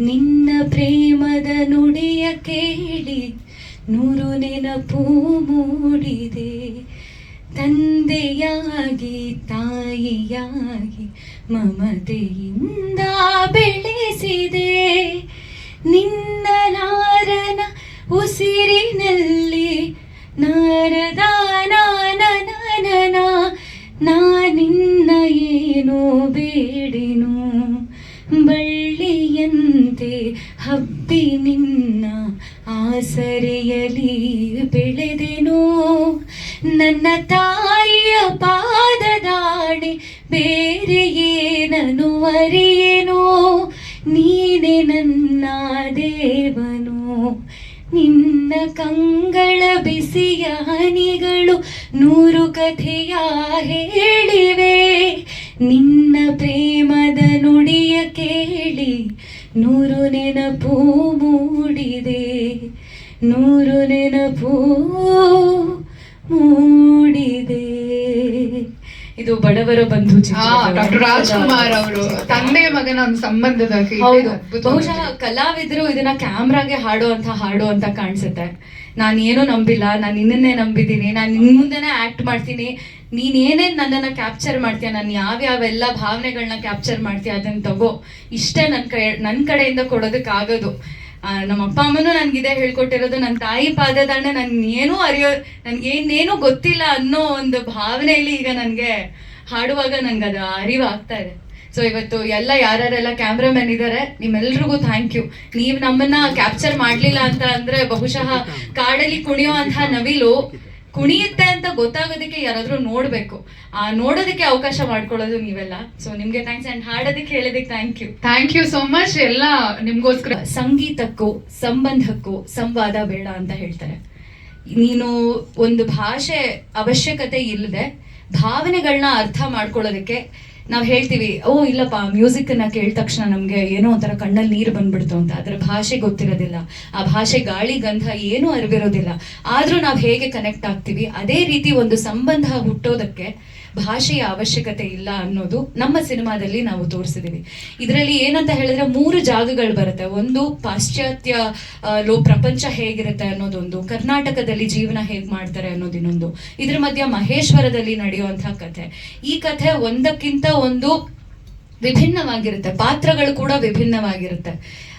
ನಿನ್ನ ಪ್ರೇಮದ ನುಡಿಯ ಕೇಳಿ ನೂರು ನೆನಪು ಮೂಡಿದೆ. ತಂದೆಯಾಗಿ ತಾಯಿಯಾಗಿ ಮಮತೆಯಿಂದ ಬೆಳೆಸಿದೆ. ಹಬ್ಬಿ ನಿನ್ನ ಆಸರೆಯಲಿ ಬೆಳೆದೆನೋ? ನನ್ನ ತಾಯಿಯ ಪಾದದಾಣೆ ಬೇರೆ ಏನನು ಅರಿಯೇನೋ? ನೀನೆ ನನ್ನ ದೇವನು. ನಿನ್ನ ಕಂಗಳ ಬಿಸಿಯ ಹನಿಗಳು ನೂರು ಕಥೆಯ ಹೇಳಿವೆ. ನಿನ್ನ ಪ್ರೇಮದ ನುಡಿಯ ಕೇಳಿ ನೂರು ನೆನಪು ಮೂಡಿದೆ ನೂರು ನೆನಪು ಮೂಡಿದೆ. ಇದು ಬಡವರ ಬಂಧು ಚಿತ್ರ ಡಾಕ್ಟರ್ ರಾಜ್ಕುಮಾರ್ ಅವರು ತಂದೆ ಮಗನ ಒಂದು ಸಂಬಂಧದ ಹೌದು. ಬಹುಶಃ ಕಲಾವಿದರು ಇದನ್ನ ಕ್ಯಾಮ್ರಾಗೆ ಹಾಡುವಂತ ಹಾಡು ಅಂತ ಕಾಣಿಸುತ್ತೆ. ನಾನು ಏನೂ ನಂಬಿಲ್ಲ ನಾನು ನಿನ್ನನ್ನೇ ನಂಬಿದ್ದೀನಿ ನಾನು ನಿನ್ ಮುಂದೆನೇ ಆಕ್ಟ್ ಮಾಡ್ತೀನಿ. ನೀನ್ ಏನೇನ್ ನನ್ನನ್ನ ಕ್ಯಾಪ್ಚರ್ ಮಾಡ್ತೀಯ ನಾನು ಯಾವ್ಯಾವೆಲ್ಲ ಭಾವನೆಗಳನ್ನ ಕ್ಯಾಪ್ಚರ್ ಮಾಡ್ತೀಯ ಅದನ್ನ ತಗೋ. ಇಷ್ಟೇ ನನ್ನ ಕೈ ನನ್ನ ಕಡೆಯಿಂದ ಕೊಡೋದಕ್ಕಾಗೋದು. ನಮ್ಮ ಅಪ್ಪ ಅಮ್ಮನೂ ನನ್ಗಿದೆ ಹೇಳ್ಕೊಟ್ಟಿರೋದು ನನ್ನ ತಾಯಿ ಪಾದದಾಣೆ ನನ್ ಏನೂ ಅರಿಯೋ ನನ್ಗೇನೇನೂ ಗೊತ್ತಿಲ್ಲ ಅನ್ನೋ ಒಂದು ಭಾವನೆಯಲ್ಲಿ ಈಗ ನನಗೆ ಹಾಡುವಾಗ ನನಗೆ ಅದು ಅರಿವಾಗ್ತಾ ಇದೆ. ಸೊ ಇವತ್ತು ಎಲ್ಲ ಯಾರ್ಯಾರೆಲ್ಲ ಕ್ಯಾಮ್ರಾಮನ್ ಇದ್ದಾರೆ ನಿಮ್ಮೆಲ್ರಿಗೂ ಥ್ಯಾಂಕ್ ಯು ನೀವು ನಮ್ಮನ್ನ ಕ್ಯಾಪ್ಚರ್ ಮಾಡಲಿಲ್ಲ ಅಂತ ಅಂದ್ರೆ ಬಹುಶಃ ಕಾಡಲ್ಲಿ ಅಂತ ನವಿಲು ಕುಣಿಯುತ್ತೆ ಅಂತ ಗೊತ್ತಾಗೋದಕ್ಕೆ ಯಾರಾದ್ರೂ ನೋಡ್ಬೇಕು. ಆ ನೋಡೋದಕ್ಕೆ ಅವಕಾಶ ಮಾಡ್ಕೊಳ್ಳೋದು ನೀವೆಲ್ಲ. ಸೊ ನಿಮ್ಗೆ ಥ್ಯಾಂಕ್ಸ್ ಅಂಡ್ ಹಾಡೋದಕ್ಕೆ ಹೇಳೋದಕ್ಕೆ thank you thank you so much ಎಲ್ಲ ನಿಮ್ಗೋಸ್ಕರ. ಸಂಗೀತಕ್ಕೂ ಸಂಬಂಧಕ್ಕೂ ಸಂವಾದ ಬೇಡ ಅಂತ ಹೇಳ್ತಾರೆ. ನೀನು ಒಂದು ಭಾಷೆ ಅವಶ್ಯಕತೆ ಇಲ್ಲದೆ ಭಾವನೆಗಳನ್ನ ಅರ್ಥ ಮಾಡ್ಕೊಳ್ಳೋದಕ್ಕೆ ನಾವು ಹೇಳ್ತೀವಿ, ಓ, ಇಲ್ಲಪ್ಪ ಮ್ಯೂಸಿಕ್ ಅನ್ನ ಕೇಳಿದ ತಕ್ಷಣ ನಮ್ಗೆ ಏನೋ ಒಂಥರ ಕಣ್ಣಲ್ಲಿ ನೀರು ಬಂದ್ಬಿಡ್ತು ಅಂತ, ಅದರ ಭಾಷೆ ಗೊತ್ತಿರೋದಿಲ್ಲ, ಆ ಭಾಷೆ ಗಾಳಿ, ಗಂಧ ಏನೂ ಅರಿವಿರೋದಿಲ್ಲ. ಆದ್ರೂ ನಾವು ಹೇಗೆ ಕನೆಕ್ಟ್ ಆಗ್ತೀವಿ, ಅದೇ ರೀತಿ ಒಂದು ಸಂಬಂಧ ಹುಟ್ಟೋದಕ್ಕೆ ಭಾಷೆಯ ಅವಶ್ಯಕತೆ ಇಲ್ಲ ಅನ್ನೋದು ನಮ್ಮ ಸಿನಿಮಾದಲ್ಲಿ ನಾವು ತೋರಿಸಿದೀವಿ. ಇದರಲ್ಲಿ ಏನಂತ ಹೇಳಿದ್ರೆ ಮೂರು ಜಾಗಗಳು ಬರುತ್ತೆ. ಒಂದು ಪಾಶ್ಚಾತ್ಯ ಲೋ ಪ್ರಪಂಚ ಹೇಗಿರುತ್ತೆ ಅನ್ನೋದೊಂದು, ಕರ್ನಾಟಕದಲ್ಲಿ ಜೀವನ ಹೇಗ್ ಮಾಡ್ತಾರೆ ಅನ್ನೋದು ಇನ್ನೊಂದು, ಇದ್ರ ಮಧ್ಯ ಮಹೇಶ್ವರದಲ್ಲಿ ನಡೆಯುವಂತಹ ಕಥೆ. ಈ ಕಥೆ ಒಂದಕ್ಕಿಂತ ಒಂದು ವಿಭಿನ್ನವಾಗಿರುತ್ತೆ. ಪಾತ್ರಗಳು ಕೂಡ ವಿಭಿನ್ನವಾಗಿರುತ್ತೆ.